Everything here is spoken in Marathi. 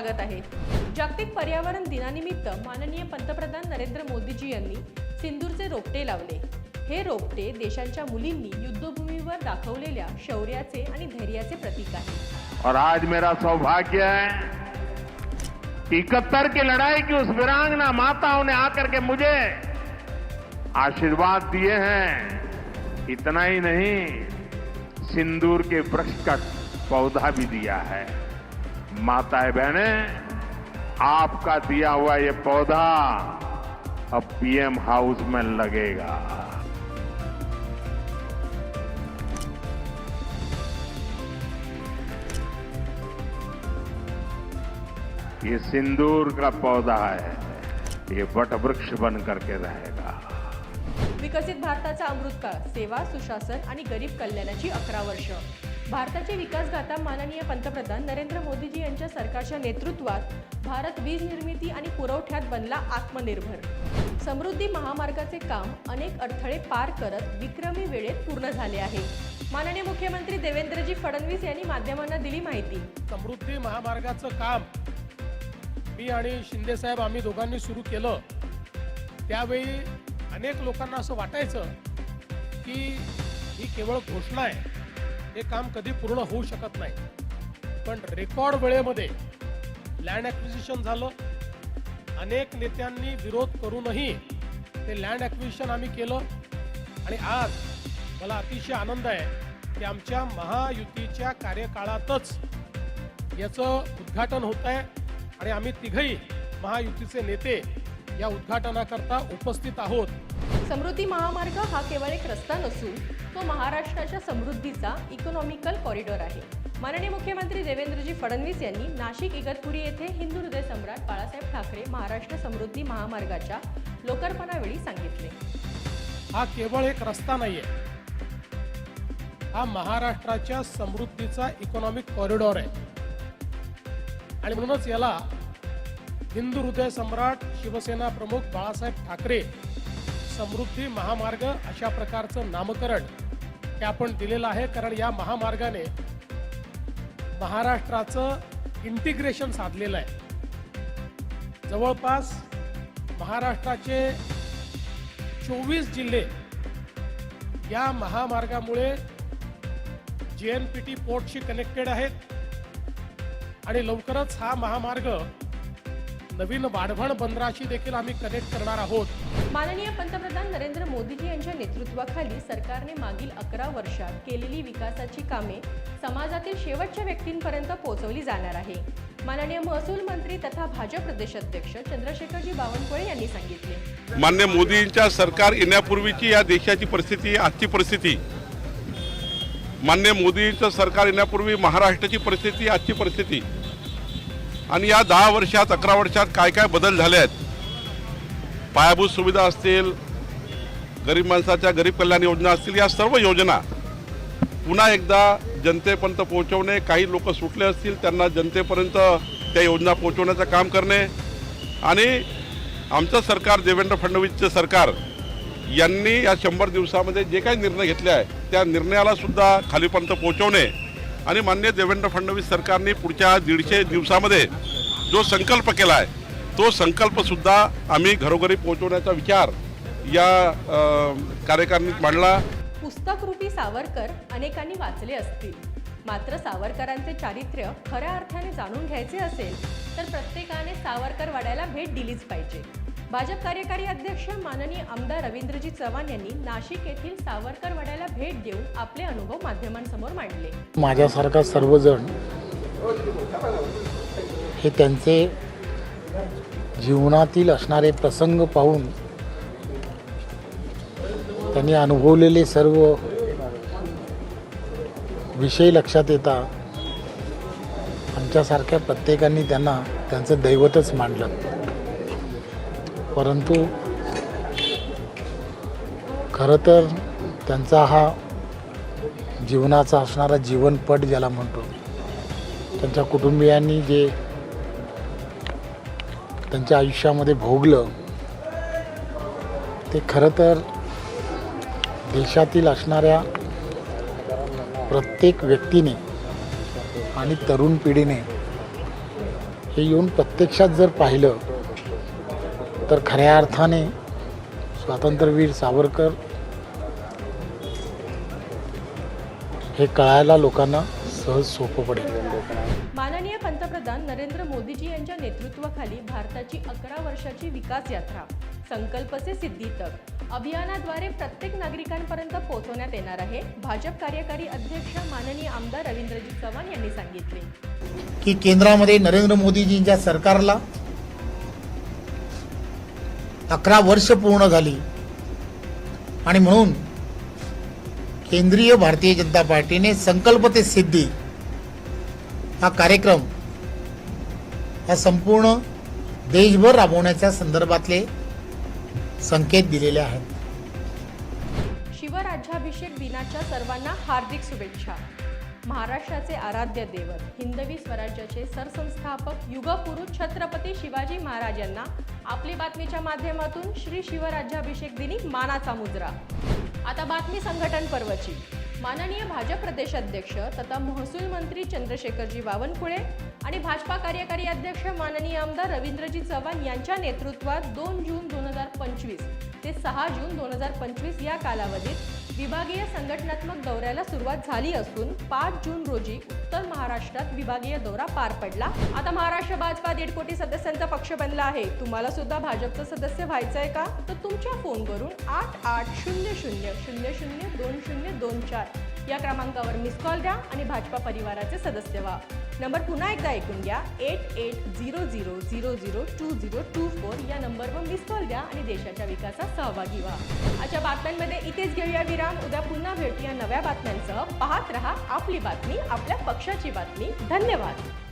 स्वागत आहे. जागतिक पर्यावरण दिनानिमित्त माननीय पंतप्रधान नरेंद्र मोदीजी यांनी सिंदूरचे रोपटे लावले. हे रोपटे देशांच्या मुलींनी युद्धभूमीवर दाखवलेल्या शौर्याचे आणि धैर्याचे प्रतीक आहे. और आज मेरा सौभाग्य है कि इकहत्तर की लड़ाई की उस वीरांगना माताओं ने आकर के मुझे आशीर्वाद दिए हैं। इतना ही नहीं सिंदूर के वृक्ष का पौधा भी दिया है। माताएं बहने आपका दिया हुआ ये पौधा अब पीएम हाउस में लगेगा। ये सिंदूर का पौधा है ये वट वृक्ष बन करके रहेगा। विकसित भारताचा अमृतकाळ सेवा सुशासन आणि गरीब कल्याणाची अकरा वर्ष। भारताची विकासगाथा माननीय पंतप्रधान नरेंद्र मोदीजी यांच्या सरकारच्या नेतृत्वात भारत वीज निर्मिती आणि पुरवठ्यात बनला आत्मनिर्भर. समृद्धी महामार्गाचे काम अनेक अडथळे पार करत विक्रमी वेळेत पूर्ण झाले आहे. माननीय मुख्यमंत्री देवेंद्रजी फडणवीस यांनी माध्यमांना दिली माहिती. समृद्धी महामार्गाचं काम मी आणि शिंदेसाहेब आम्ही दोघांनी सुरू केलं. त्यावेळी अनेक लोकांना असं वाटायचं की ही केवळ घोषणा आहे. हे काम कधी पूर्ण होऊ शकत नाही. पण रेकॉर्ड वेळेमध्ये लँड ॲक्विजिशन झालं. अनेक नेत्यांनी विरोध करूनही ते लँड ॲक्विजिशन आम्ही केलं. आणि आज मला अतिशय आनंद आहे की आमच्या महायुतीच्या कार्यकाळातच याचं उद्घाटन होत आहे आणि आम्ही तिघही महायुतीचे नेते या उद्घाटनाकरता उपस्थित आहोत. समृद्धी महामार्ग हा केवळ एक रस्ता नसून तो महाराष्ट्राच्या समृद्धीचा इकॉनॉमिकल कॉरिडॉर आहे. माननीय मुख्यमंत्री देवेंद्रजी फडणवीस यांनी नाशिक इगतपुरी येथे हिंदू हृदय सम्राट बाळासाहेब ठाकरे महाराष्ट्र समृद्धी महामार्गाच्या लोकार्पणावेळी सांगितले. हा केवळ एक रस्ता नाहीये. हा महाराष्ट्राच्या समृद्धीचा इकॉनॉमिक कॉरिडॉर आहे. आणि म्हणूनच याला हिंदू हृदय सम्राट शिवसेना प्रमुख बाळासाहेब ठाकरे समृद्धी महामार्ग अशा प्रकारचं नामकरण हे आपण दिलेलं आहे. कारण या महामार्गाने महाराष्ट्राचं इंटिग्रेशन साधलेलं आहे. जवळपास महाराष्ट्राचे चोवीस जिल्हे या महामार्गामुळे जे एन पी टी पोर्टशी कनेक्टेड आहेत. आणि लवकरच हा महामार्ग नवीन वाढवण बंदराशी देखील आम्ही कनेक्ट करणार आहोत. माननीय पंतप्रधान नरेंद्र मोदीजी यांच्या नेतृत्वाखाली सरकारने मागील अकरा वर्षात केलेली विकासाची कामे समाजातील शेवटच्या व्यक्तींपर्यंत पोहोचवली जाणार आहे. माननीय महसूल मंत्री तथा भाजप प्रदेशाध्यक्ष चंद्रशेखरजी बावनकुळे यांनी सांगितले. मान्य मोदींच्या सरकार येण्यापूर्वीची या देशाची परिस्थिती आजची परिस्थिती मान्य मोदींचं सरकार येण्यापूर्वी महाराष्ट्राची परिस्थिती आजची परिस्थिती आणि या दहा वर्षात अकरा वर्षात काय काय बदल झाले आहेत? पायाभूत सुविधा असतील गरीब माणसाच्या गरीब कल्याण योजना असतील या सर्व योजना पुन्हा एकदा जनतेपर्यंत पोहोचवणे काही लोक सुटले असतील त्यांना जनतेपर्यंत त्या योजना पोहोचवण्याचं काम करणे. आणि आमचं सरकार देवेंद्र फडणवीसचं सरकार यांनी या शंभर दिवसामध्ये जे काही निर्णय घेतले आहे त्या निर्णयालासुद्धा खालीपर्यंत पोहोचवणे. आणि मान्य देवेंद्र फडणवीस सरकारने पुढच्या दीडशे दिवसामध्ये जो संकल्प केला आहे तो संकल्पसुद्धा आम्ही घरोघरी पोहोचवण्याचा विचार या कार्यकारणीत मांडला. पुस्तकरूपी सावरकर अनेकांनी वाचले असतील. मात्र सावरकरांचे चारित्र्य खऱ्या अर्थाने जाणून घ्यायचे असेल तर प्रत्येकाने सावरकर वाड्याला भेट दिलीच पाहिजे. भाजप कार्यकारी अध्यक्ष माननीय आमदार रवींद्रजी चव्हाण यांनी नाशिक येथील सावरकर वाड्याला भेट देऊन आपले अनुभव माध्यमांसमोर मांडले. माझ्यासारखा सर्वजण हे त्यांचे जीवनातील असणारे प्रसंग पाहून त्यांनी अनुभवलेले सर्व विषय लक्षात येता आमच्यासारख्या प्रत्येकाने त्यांना त्यांचं दैवतच मांडलं परंतु खरं तर त्यांचा हा जीवनाचा असणारा जीवनपट ज्याला म्हणतो त्यांच्या कुटुंबियांनी जे त्यांच्या आयुष्यामध्ये भोगलं ते खरं तर देशातील असणाऱ्या प्रत्येक व्यक्तीने आणि तरुण पिढीने हे येऊन प्रत्यक्षात जर पाहिलं तर खऱ्या अर्थाने स्वातंत्र्यवीर सावरकर हे कळायला लोकांना सहज सोपं पडेल. माननीय पंतप्रधान नरेंद्र मोदीजी यांच्या नेतृत्वाखाली भारताची अकरा वर्षाची विकास यात्रा संकल्प से सिद्धी तक अभियानाद्वारे प्रत्येक नागरिकांपर्यंत पोहोचवण्यात येणार आहे भाजप कार्यकारी अध्यक्ष माननीय आमदार रवींद्रजी चव्हाण यांनी सांगितले. की केंद्रामध्ये नरेंद्र मोदीजींच्या सरकारला अकरा वर्ष पूर्ण झाली. आणि म्हणून केंद्रीय भारतीय जनता पार्टीने संकल्प ते सिद्धी हा कार्यक्रम हा संपूर्ण देशभर राबवण्याच्या संदर्भातले संकेत दिलेले आहेत. शिवराज्याभिषेक दिनाच्या सर्वांना हार्दिक शुभेच्छा. महाराष्ट्राचे आराध्य दैवत हिंदवी स्वराज्याचे सरसंस्थापक युगपुरुष छत्रपती शिवाजी महाराज यांना आपली बातमीच्या माध्यमातून श्री शिवराज्याभिषेक दिनी मानाचा मुजरा आता बातमी संघटन पर्वची. माननीय भाजप प्रदेशाध्यक्ष तथा महसूल मंत्री चंद्रशेखरजी बावनकुळे आणि भाजपा कार्यकारी अध्यक्ष माननीय आमदार रवींद्रजी चव्हाण यांच्या नेतृत्वात दोन जून दोन हजार पंचवीस ते सहा जून दोन हजार पंचवीस या कालावधीत विभागीय संघटनात्मक दौऱ्याला सुरुवात झाली असून पाच जून रोजी उत्तर महाराष्ट्रात विभागीय दौरा पार पडला. आता महाराष्ट्र भाजपा दीड कोटी सदस्यांचा पक्ष बनला आहे. तुम्हाला सुद्धा भाजपचं सदस्य व्हायचं आहे का? तर तुमच्या फोनवरून आठ आठ शून्य शून्य शून्य शून्य दोन शून्य दोन चार या क्रमांकावर मिस कॉल द्या आणि भाजपा परिवाराचे सदस्य व्हा. नंबर पुन्हा एकदा ऐकून घ्या. Eight eight zero zero zero zero two zero two four या नंबरवर मिस कॉल द्या आणि देशाच्या विकासात सहभागी व्हा. अशा बातम्यांमध्ये इथेच घेऊया विराम. उद्या पुन्हा भेटूया नव्या बातम्यांसह. पाहत रहा आपली बातमी आपल्या पक्षाची बातमी. धन्यवाद.